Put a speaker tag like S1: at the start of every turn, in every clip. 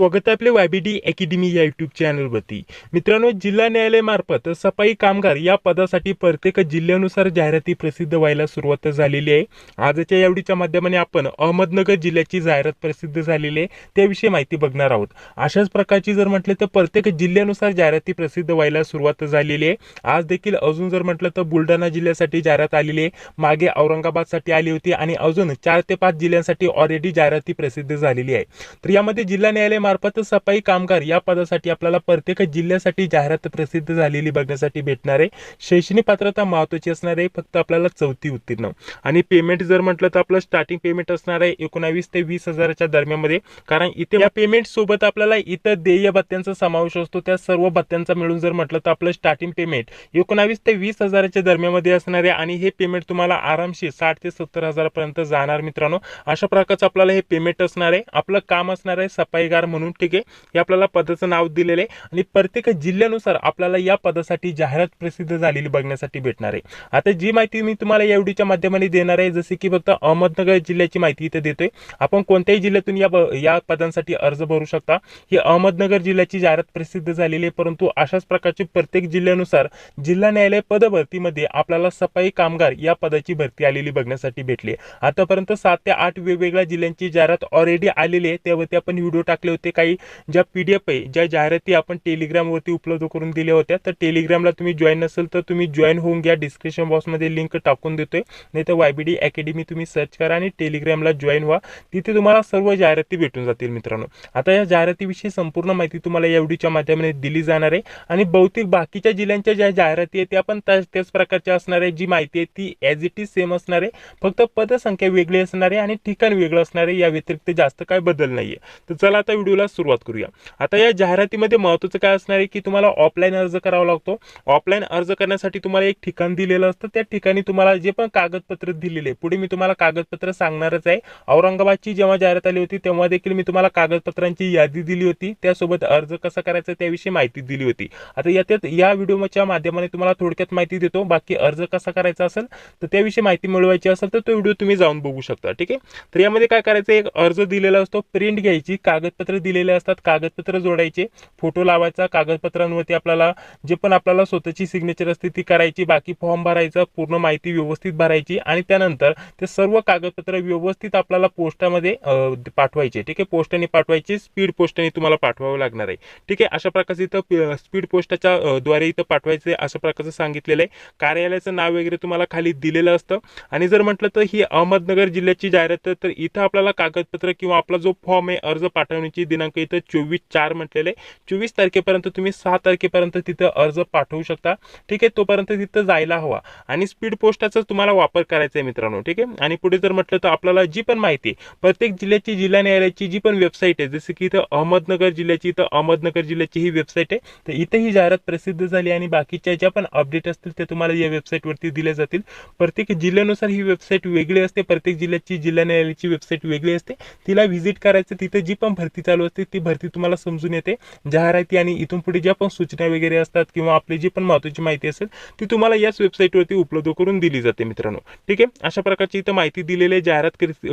S1: स्वागत आहे आपले वायबीडी अकॅडमी या युट्यूब चॅनलवरती मित्रांनो जिल्हा न्यायालय मार्फत सफाई कामगार या पदासाठी प्रत्येक जिल्ह्यानुसार जाहिराती प्रसिद्ध व्हायला सुरुवात झालेली आहे. आजच्या यावडीच्या माध्यमाने आपण अहमदनगर जिल्ह्याची जाहिरात प्रसिद्ध झालेली आहे. त्याविषयी माहिती बघणार आहोत. अशाच प्रकारची जर म्हटलं तर प्रत्येक जिल्ह्यानुसार जाहिराती प्रसिद्ध व्हायला सुरुवात झालेली आहे. आज देखील अजून जर म्हटलं तर बुलढाणा जिल्ह्यासाठी जाहिरात आलेली आहे. मागे औरंगाबादसाठी आली होती आणि अजून चार ते पाच जिल्ह्यांसाठी ऑलरेडी जाहिराती प्रसिद्ध झालेली आहे. तर यामध्ये जिल्हा न्यायालय मार्फत सफाई कामगार या पदासाठी आपल्याला प्रत्येक जिल्ह्यासाठी जाहिरात प्रसिद्ध झालेली बघण्यासाठी भेटणार आहे. शैक्षणिक पात्रता महत्वाची असणार आहे फक्त आपल्याला चौथी उत्तीर्ण. आणि पेमेंट जर म्हटलं तर आपलं स्टार्टिंग पेमेंट असणार आहे एकोणावीस ते वीस हजाराच्या दरम्यानमध्ये. कारण इथे या पेमेंट सोबत आपल्याला इतर देय भत्त्यांचा समावेश असतो. त्या सर्व भत्त्यांचा मिळून जर म्हटलं तर आपलं स्टार्टिंग पेमेंट एकोणावीस ते वीस हजाराच्या दरम्यानमध्ये असणार आहे. आणि हे पेमेंट तुम्हाला आरामशीर साठ ते सत्तर हजारापर्यंत जाणार मित्रांनो. अशा प्रकारचं आपल्याला हे पेमेंट असणार आहे. आपलं काम असणार आहे सफाईगार म्हणून. ठीक आहे. हे आपल्याला पदाचं नाव दिलेलं आहे. आणि प्रत्येक जिल्ह्यानुसार आपल्याला या पदासाठी जाहिरात प्रसिद्ध झालेली बघण्यासाठी भेटणार आहे. आता जी माहिती मी तुम्हाला या व्हिडिओच्या माध्यमाने देणार आहे जसे की फक्त अहमदनगर जिल्ह्याची माहिती इथे देतोय. आपण कोणत्याही जिल्ह्यातून या या पदांसाठी अर्ज भरू शकता. ही अहमदनगर जिल्ह्याची जाहिरात प्रसिद्ध झालेली आहे. परंतु अशाच प्रकारची प्रत्येक जिल्ह्यानुसार जिल्हा न्यायालय पदभरतीमध्ये आपल्याला सफाई कामगार या पदाची भरती आलेली बघण्यासाठी भेटली आहे. आतापर्यंत सात ते आठ वेगवेगळ्या जिल्ह्यांची जाहिरात ऑलरेडी आलेली आहे. त्यावरती आपण व्हिडिओ टाकले होते. काही ज्या पी डी एफ आहे ज्या जाहिराती आपण टेलिग्रामवरती उपलब्ध करून दिल्या होत्या तर टेलिग्रामला तुम्ही जॉईन नसेल तर तुम्ही जॉईन होऊन घ्या. डिस्क्रिप्शन बॉक्समध्ये लिंक टाकून देतोय. नाही तर वायबीडी अकॅडमी तुम्ही सर्च करा आणि टेलिग्रामला जॉईन व्हा. तिथे तुम्हाला सर्व जाहिराती भेटून जातील मित्रांनो. आता या जाहिरातीविषयी संपूर्ण माहिती तुम्हाला या व्हिडिओच्या माध्यमाने दिली जाणार आहे. आणि बहुतेक बाकीच्या जिल्ह्यांच्या ज्या जाहिराती आहेत त्या पण त्या- त्याच प्रकारच्या असणार आहे जी माहिती आहे ती ॲज इट इज सेम असणार आहे. फक्त पदसंख्या वेगळी असणार आहे आणि ठिकाण वेगळं असणार आहे. या व्यतिरिक्त जास्त काय बदल नाही आहे तर चला आता व्हिडिओला सुरुवात करूया. आता या जाहिरातीमध्ये महत्त्वाचं काय असणार आहे की तुम्हाला ऑफलाईन अर्ज करावा लागतो. ऑफलाईन अर्ज करण्यासाठी तुम्हाला एक ठिकाण दिलेलं असतं. त्या ठिकाणी तुम्हाला जे पण कागदपत्र दिलेले पुढे मी तुम्हाला कागदपत्र सांगणारच आहे. औरंगाबादची जेव्हा जाहिरात आली होती तेव्हा देखील मी तुम्हाला कागदपत्रांची यादी दिली होती. त्यासोबत अर्ज कसा करायचा त्याविषयी माहिती दिली होती. आता याच्यात या व्हिडिओच्या माध्यमाने तुम्हाला थोडक्यात माहिती देतो. बाकी अर्ज कसा करायचा असेल तर त्याविषयी माहिती मिळवायची असेल तर तो व्हिडिओ तुम्ही जाऊन बघू शकता. ठीक आहे? तर यामध्ये काय करायचं एक अर्ज दिलेला असतो. प्रिंट घ्यायची कागदपत्र दिलेले असतात कागदपत्र जोडायचे फोटो लावायचा कागदपत्रांवरती आपल्याला जे पण आपल्याला स्वतःची सिग्नेचर असते ती करायची बाकी फॉर्म भरायचा पूर्ण माहिती व्यवस्थित भरायची आणि त्यानंतर ते सर्व कागदपत्र व्यवस्थित आपल्याला पोस्टामध्ये पाठवायचे. ठीक आहे? पोस्टाने पाठवायचे स्पीड पोस्टाने तुम्हाला पाठवावं लागणार आहे. ठीक आहे? अशा प्रकारचे इथं स्पीड पोस्टाच्या द्वारे इथं पाठवायचे अशा प्रकारचं सांगितलेलं आहे. कार्यालयाचं नाव वगैरे तुम्हाला खाली दिलेलं असतं. आणि जर म्हटलं तर ही अहमदनगर जिल्ह्याची जाहिरात तर इथं आपल्याला कागदपत्र किंवा आपला जो फॉर्म आहे अर्ज पाठवण्याची दिनांक इथं चोवीस चार म्हटलेले. चोवीस तारखेपर्यंत तुम्ही सहा तारखेपर्यंत तिथं अर्ज पाठवू शकता. ठीक आहे तोपर्यंत तिथं जायला हवा. आणि स्पीड पोस्टाचा तुम्हाला वापर करायचा आहे मित्रांनो. ठीक आहे? आणि पुढे जर म्हटलं तर आपल्याला जी पण माहिती आहे, प्रत्येक जिल्ह्याची जिल्हा न्यायालयाची जी पण वेबसाईट आहे जसं की इथं अहमदनगर जिल्ह्याची इथं अहमदनगर जिल्ह्याची ही वेबसाईट आहे तर इथं ही जाहिरात प्रसिद्ध झाली आणि बाकीच्या ज्या पण अपडेट असतील ते तुम्हाला या वेबसाईटवरती दिल्या जातील. प्रत्येक जिल्ह्यानुसार ही वेबसाईट वेगळी असते प्रत्येक जिल्ह्याची जिल्हा न्यायालयाची वेबसाईट वेगळी असते. तिला व्हिजिट करायचं तिथं जी पण भरती चालू असते ती भरती तुम्हाला समजून येते. जाहिराती आणि इथून पुढे ज्या पण सूचना वगैरे असतात किंवा आपली जी पण महत्त्वाची माहिती असेल ती तुम्हाला याच वेबसाईटवरती उपलब्ध करून दिली जाते मित्रांनो. ठीक आहे? अशा प्रकारची इथं माहिती दिलेली आहे. जाहिरात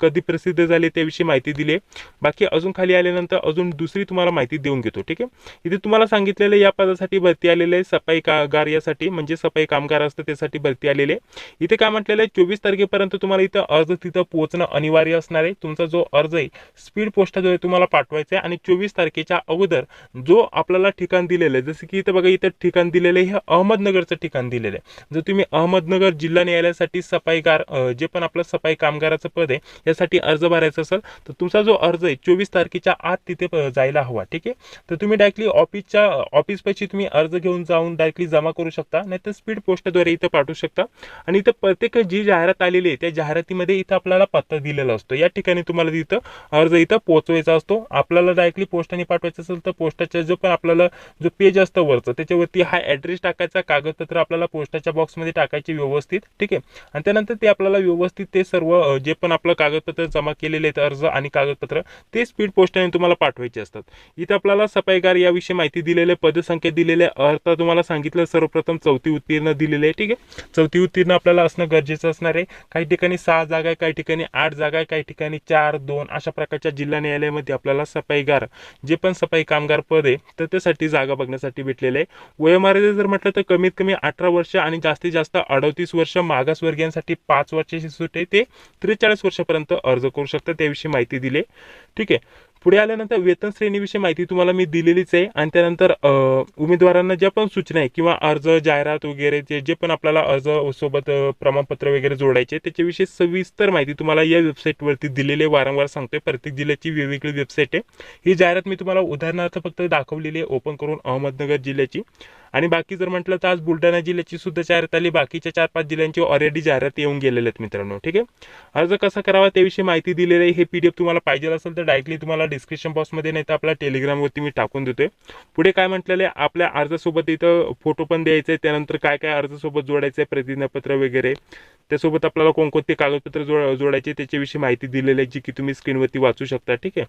S1: कधी- प्रसिद्ध झाली त्याविषयी माहिती दिली आहे. बाकी अजून खाली आल्यानंतर अजून दुसरी तुम्हाला माहिती देऊन घेतो. ठीक आहे? इथे तुम्हाला सांगितलेलं आहे, या पदासाठी भरती आलेले आहे. सफाई कामगार यासाठी म्हणजे सफाई कामगार असतं त्यासाठी भरती आलेले आहे. इथे काय म्हटलेलं आहे? चोवीस तारखेपर्यंत तुम्हाला इथं अर्ज तिथं पोहोचणं अनिवार्य असणार आहे. तुमचा जो अर्ज आहे स्पीड पोस्टाद्वारे तुम्हाला पाठवायचा आहे आणि चोवीस तारखेच्या अगोदर जो आपल्याला ठिकाण दिलेलं आहे जसं की इथं बघा इथं ठिकाण दिलेलं आहे हे अहमदनगरचं ठिकाण दिलेलं आहे. जर तुम्ही अहमदनगर जिल्हा न्यायालयासाठी सफाईगार जे पण आपलं सफाई कामगाराचं पद आहे यासाठी अर्ज भरायचा असेल तर तुमचा जो अर्ज आहे चोवीस तारखेच्या आत तिथे प- जायला हवा ठीक आहे? तर तुम्ही डायरेक्टली ऑफिसच्या ऑफिसपाशी तुम्ही अर्ज घेऊन जाऊन डायरेक्टली जमा करू शकता नाहीतर स्पीड पोस्टद्वारे इथं पाठवू शकता. आणि इथं प्रत्येक जी जाहिरात आलेली आहे त्या जाहिरातीमध्ये इथं आपल्याला पत्ता दिलेला असतो. या ठिकाणी तुम्हाला तिथं अर्ज इथं पोहोचवायचा असतो. आपला आपल्याला डायरेक्टली पोस्टाने पाठवायचं असेल तर पोस्टाच्या जो पण आपल्याला जो पेज असतं वरचं त्याच्यावरती हा ॲड्रेस टाकायचा कागदपत्र आपल्याला पोस्टाच्या बॉक्समध्ये टाकायचे व्यवस्थित ठीक आहे? आणि त्यानंतर ते आपल्याला व्यवस्थित ते सर्व जे पण आपलं कागदपत्र जमा केलेले आहेत अर्ज आणि कागदपत्र ते स्पीड पोस्टाने तुम्हाला पाठवायचे असतात. इथं आपल्याला सफाईगार याविषयी माहिती दिलेली आहे पदसंख्या दिलेले अर्थ तुम्हाला सांगितलं सर्वप्रथम चौथी उत्तीर्ण दिलेले आहे ठीक आहे? चौथी उत्तीर्ण आपल्याला असणं गरजेचं असणार आहे. काही ठिकाणी सहा जागा आहे काही ठिकाणी आठ जागा आहे काही ठिकाणी चार दोन अशा प्रकारच्या जिल्हा न्यायालयामध्ये आपल्याला सफाई सफाईगार जे पण सफाई कामगार पद आहे तर त्यासाठी जागा बघण्यासाठी भेटलेले आहे. वयोमर्यादा जर म्हटलं तर कमीत कमी अठरा वर्ष आणि जास्तीत जास्त अडतीस वर्ष मागासवर्गीयांसाठी पाच वर्षाची सूट आहे. ते त्रेचाळीस वर्षापर्यंत अर्ज करू शकतात. त्याविषयी माहिती दिली ठीक आहे. पुढे आल्यानंतर वेतन श्रेणीविषयी माहिती तुम्हाला मी दिलेलीच आहे. आणि त्यानंतर उमेदवारांना ज्या पण सूचना आहे किंवा अर्ज जाहिरात वगैरे जे जे पण आपल्याला अर्ज सोबत प्रमाणपत्र वगैरे जोडायचे त्याच्याविषयी सविस्तर माहिती तुम्हाला या वेबसाईटवरती दिलेली आहे. वारंवार सांगतोय प्रत्येक जिल्ह्याची वेगवेगळी वेबसाईट आहे. ही जाहिरात मी तुम्हाला उदाहरणार्थ फक्त दाखवलेली आहे ओपन करून अहमदनगर जिल्ह्याची. आणि बाकी जर म्हटलं तर आज बुलढाणा जिल्ह्याची सुद्धा जाहिरात आली बाकीच्या चार पाच जिल्ह्यांची ऑलरेडी जाहिरात येऊन गेलेल्या आहेत मित्रांनो ठीक आहे? अर्ज कसा करावा त्याविषयी माहिती दिलेली आहे. हे पी डी एफ तुम्हाला पाहिजे असेल तर डायरेक्टली तुम्हाला डिस्क्रिप्शन बॉक्समध्ये नाही तर आपल्या टेलिग्रामवरती मी टाकून देतोय. पुढे काय म्हटलेलं आहे? आपल्या अर्जासोबत इथं फोटो पण द्यायचे आहे त्यानंतर काय काय अर्जासोबत जोडायचं आहे प्रतिज्ञापत्र वगैरे. त्यासोबत आपल्याला कोणकोणते कागदपत्र जो जोडायचे त्याच्याविषयी माहिती दिलेली आहे जी की तुम्ही स्क्रीनवरती वाचू शकता ठीक आहे?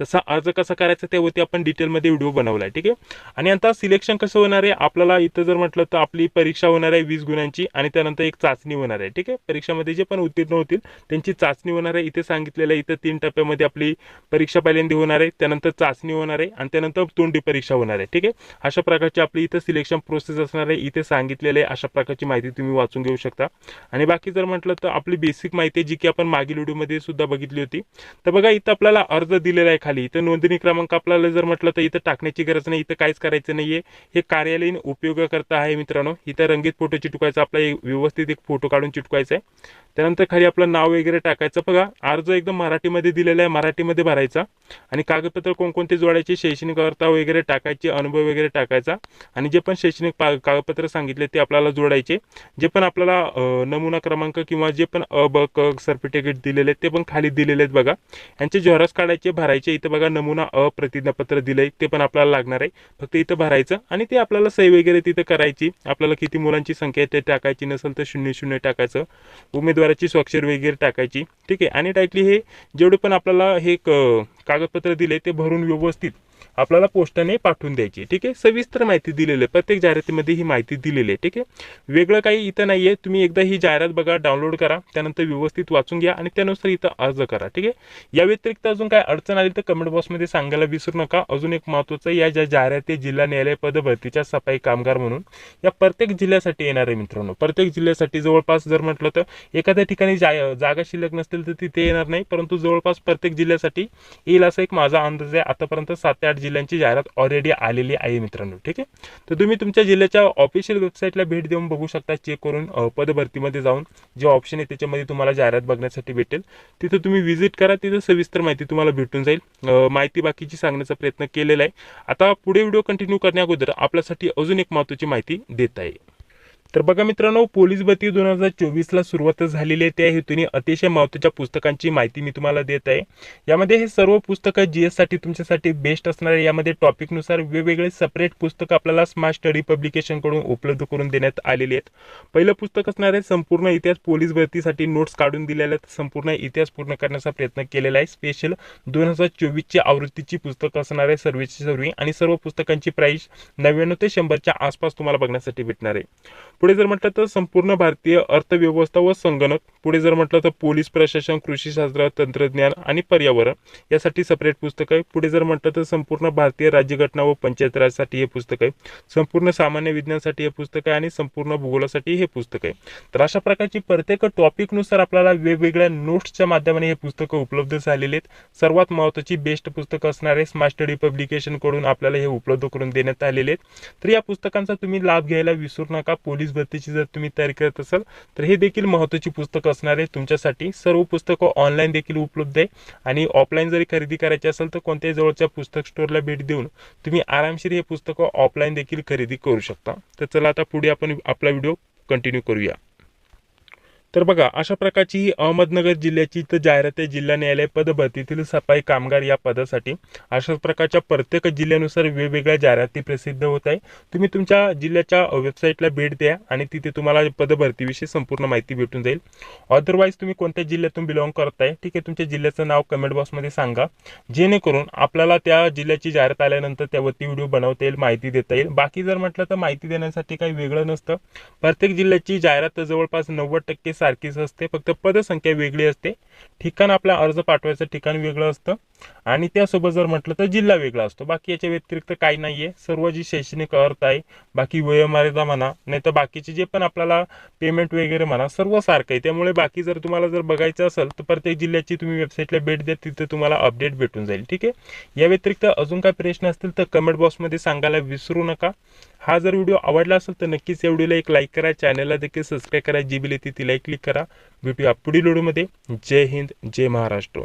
S1: तसा अर्ज कसा करायचा त्यावरती आपण डिटेलमध्ये व्हिडिओ बनवला आहे ठीक आहे? आणि आता सिलेक्शन कसं होणार आहे? आपल्याला इथं जर म्हटलं तर आपली परीक्षा होणार आहे वीस गुणांची आणि त्यानंतर एक चाचणी होणार आहे ठीक आहे? परीक्षामध्ये जे पण उत्तीर्ण होतील त्यांची चाचणी होणार आहे. इथे सांगितलेलं आहे इथं तीन टप्प्यामध्ये आपली परीक्षा पहिल्यांदा होणार आहे त्यानंतर चाचणी होणार आहे आणि त्यानंतर तोंडी परीक्षा होणार आहे ठीक आहे? अशा प्रकारची आपली इथं सिलेक्शन प्रोसेस असणार आहे. इथे सांगितलेलं आहे अशा प्रकारची माहिती तुम्ही वाचून घेऊ शकता. आणि बाकी जर म्हटलं तर आपली बेसिक माहिती जी की आपण मागील व्हिडिओमध्ये सुद्धा बघितली होती. तर बघा इथं आपल्याला अर्ज दिलेला आहे. खाली. इथं नोंदणी क्रमांक आपल्याला जर म्हटलं तर इथं टाकण्याची गरज नाही इथं काहीच करायचं नाहीये. हे कार्यालयीन उपयोगाकरता आहे मित्रांनो. इथं रंगीत फोटो चिटकवायचा आपला एक व्यवस्थित एक फोटो काढून चिटकवायचा आहे. त्यानंतर खाली आपलं नाव वगैरे टाकायचं. बघा अर्ज एकदम मराठीमध्ये दिलेला आहे मराठीमध्ये भरायचा. आणि कागदपत्र कोणकोणते जोडायचे शैक्षणिक अर्थ वगैरे टाकायचे अनुभव वगैरे टाकायचा. आणि जे पण शैक्षणिक पा- कागदपत्र सांगितले ते आपल्याला जोडायचे. जे पण आपल्याला नमुना क्रमांक किंवा जे पण अ ब क सर्टिफिकेट दिलेले आहेत ते पण खाली दिलेले आहेत बघा. यांचे झेरॉक्स काढायचे भरायचे इथं बघा नमुना अ प्रतिज्ञापत्र दिलंय ते पण आपल्याला लागणार आहे. फक्त इथं भरायचं आणि ते आपल्याला सही वगैरे तिथं करायची. आपल्याला किती मुलांची संख्या आहे ते टाकायची नसेल तर शून्य शून्य टाकायचं. उमेदवाराची स्वाक्षर वगैरे टाकायची. ठीक आहे. आणि टाईटली हे जेवढे पण आपल्याला हे कागदपत्र दिले ते भरून व्यवस्थित आपल्याला पोस्टाने पाठवून द्यायची ठीक आहे? सविस्तर माहिती दिलेली आहे. प्रत्येक जाहिरातीमध्ये ही माहिती दिलेली आहे ठीक आहे? वेगळं काही इथं नाही आहे तुम्ही एकदा ही जाहिरात बघा डाउनलोड करा त्यानंतर व्यवस्थित वाचून घ्या आणि त्यानुसार इथं अर्ज करा ठीक आहे? या व्यतिरिक्त अजून काय अडचण आली तर कमेंट बॉक्समध्ये सांगायला विसरू नका. अजून एक महत्त्वाचं या ज्या जाहिराती जिल्हा न्यायालय पदभरतीच्या सफाई कामगार म्हणून या प्रत्येक जिल्ह्यासाठी येणार आहे मित्रांनो. प्रत्येक जिल्ह्यासाठी जवळपास जर म्हटलं तर एखाद्या ठिकाणी जा जागा शिल्लक नसतील तर तिथे येणार नाही परंतु जवळपास प्रत्येक जिल्ह्यासाठी येईल असा एक माझा अंदाज आहे. आतापर्यंत सात ते आठ जिल्ह्यांची जाहिरात ऑलरेडी आलेली आहे मित्रांनो ठीक आहे? तर तुम्ही तुमच्या जिल्ह्याच्या ऑफिशियल वेबसाईटला भेट देऊन बघू शकता चेक करून पदभरतीमध्ये जाऊन जे ऑप्शन आहे त्याच्यामध्ये तुम्हाला जाहिरात बघण्यासाठी भेटेल. तिथं तुम्ही व्हिजिट करा तिथं सविस्तर माहिती तुम्हाला भेटून जाईल. माहिती बाकीची सांगण्याचा प्रयत्न केलेला आहे. आता पुढे व्हिडिओ कंटिन्यू करण्याअगोदर आपल्यासाठी अजून एक महत्त्वाची माहिती देत आहे. तर बघा मित्रांनो पोलीस भरती दोन हजार चोवीसला सुरुवात झालेली आहे. त्या हेतूने अतिशय महत्त्वाच्या पुस्तकांची माहिती मी तुम्हाला देत आहे. यामध्ये हे सर्व पुस्तकं जी एससाठी तुमच्यासाठी बेस्ट असणार आहे. यामध्ये टॉपिकनुसार वेगवेगळे सेपरेट पुस्तकं आपल्याला स्मार्ट स्टडी पब्लिकेशनकडून उपलब्ध करून देण्यात आलेली आहेत. पहिलं पुस्तक असणार आहे संपूर्ण इतिहास. पोलीस भरतीसाठी नोट्स काढून दिलेल्या आहेत. संपूर्ण इतिहास पूर्ण करण्याचा प्रयत्न केलेला आहे. स्पेशल दोन हजार चोवीसची आवृत्तीची पुस्तक असणार आहे सर्वेची सर्व आणि सर्व पुस्तकांची प्राईस नव्याण्णव ते शंभरच्या आसपास तुम्हाला बघण्यासाठी भेटणार आहे. पुढे जर म्हटलं तर संपूर्ण भारतीय अर्थव्यवस्था व संगणक पुढे जर म्हटलं तर पोलीस प्रशासन कृषीशास्त्र तंत्रज्ञान आणि पर्यावरण यासाठी सेपरेट पुस्तक आहे पुढे जर म्हटलं तर संपूर्ण भारतीय राज्यघटना व पंचायत राजसाठी हे पुस्तक आहे संपूर्ण सामान्य विज्ञानसाठी हे पुस्तक आहे आणि संपूर्ण भूगोलासाठी हे पुस्तक आहे तर अशा प्रकारची प्रत्येक टॉपिकनुसार आपल्याला वेगवेगळ्या नोट्सच्या माध्यमाने हे पुस्तकं उपलब्ध झालेले आहेत. सर्वात महत्त्वाची बेस्ट पुस्तकं असणारे स्मार्ट स्टडी आपल्याला हे उपलब्ध करून देण्यात आलेले आहेत. तर या पुस्तकांचा तुम्ही लाभ घ्यायला विसरू नका. पोलीस भरतीची जर तुम्ही तयारी करत असाल तर हे देखील महत्त्वाची पुस्तकं असणार आहे तुमच्यासाठी. सर्व पुस्तकं ऑनलाईन देखील उपलब्ध आहे. आणि ऑफलाईन जरी खरेदी करायची असेल तर कोणत्याही जवळच्या पुस्तक स्टोअरला भेट देऊन तुम्ही आरामशीर हे पुस्तकं ऑफलाईन देखील खरेदी करू शकता. तर चला आता पुढे आपण आपला व्हिडिओ कंटिन्यू करूया. तर बघा अशा प्रकारची ही अहमदनगर जिल्ह्याची तर जाहिरात आहे जिल्हा न्यायालय पदभरतीतील सफाई कामगार या पदासाठी. अशाच प्रकारच्या प्रत्येक जिल्ह्यानुसार वेगवेगळ्या जाहिराती प्रसिद्ध होत आहे. तुम्ही तुमच्या जिल्ह्याच्या वेबसाईटला भेट द्या आणि तिथे तुम्हाला पदभरतीविषयी संपूर्ण माहिती भेटून जाईल. अदरवाईज तुम्ही कोणत्या जिल्ह्यातून बिलॉंग करताय ठीक आहे तुमच्या जिल्ह्याचं नाव कमेंट बॉक्समध्ये सांगा. जेणेकरून आपल्याला त्या जिल्ह्याची जाहिरात आल्यानंतर त्यावरती व्हिडिओ बनवता येईल माहिती देता येईल. बाकी जर म्हटलं तर माहिती देण्यासाठी काही वेगळं नसतं. प्रत्येक जिल्ह्याची जाहिरात जवळपास नव्वद टक्के सारखीच असते. फक्त पदसंख्या वेगळी असते. ठिकाण आपला अर्ज पाठवायचं ठिकाण वेगळं असतं. आणि त्यासोबत जर म्हटलं तर जिल्हा वेगळा असतो. बाकी याच्या व्यतिरिक्त काही नाही आहे सर्व जी शैक्षणिक अर्थ आहे बाकी वयोमर्यादा म्हणा नाही तर बाकीचे जे पण आपल्याला पेमेंट वगैरे म्हणा सर्व सारखं आहे. त्यामुळे बाकी जर तुम्हाला जर बघायचं असेल तर प्रत्येक जिल्ह्याची तुम्ही वेबसाईटला भेट द्या. तिथे तुम्हाला अपडेट भेटून जाईल. ठीक आहे? या व्यतिरिक्त अजून काय प्रश्न असतील तर कमेंट बॉक्समध्ये सांगायला विसरू नका. हा जर व्हिडिओ आवडला असेल तर नक्कीच या व्हिडिओला एक लाईक करा. चॅनलला देखील सबस्क्राईब करा. जी बिल येते तिला क्लिक करा. भेटूया पुढील व्हिडिओमध्ये. जय हिंद जय महाराष्ट्र.